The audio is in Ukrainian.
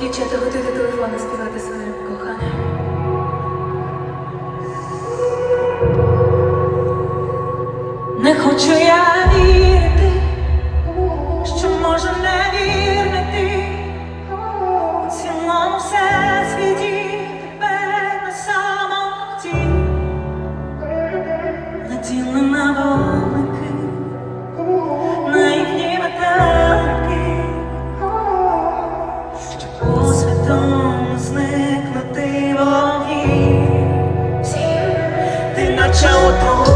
Дівчата, готуйте телефони співати своїм коханим. Не хочу я вірити, що може не вірити. У цілому всесвіті тебе на самоті, наділена вогники, outro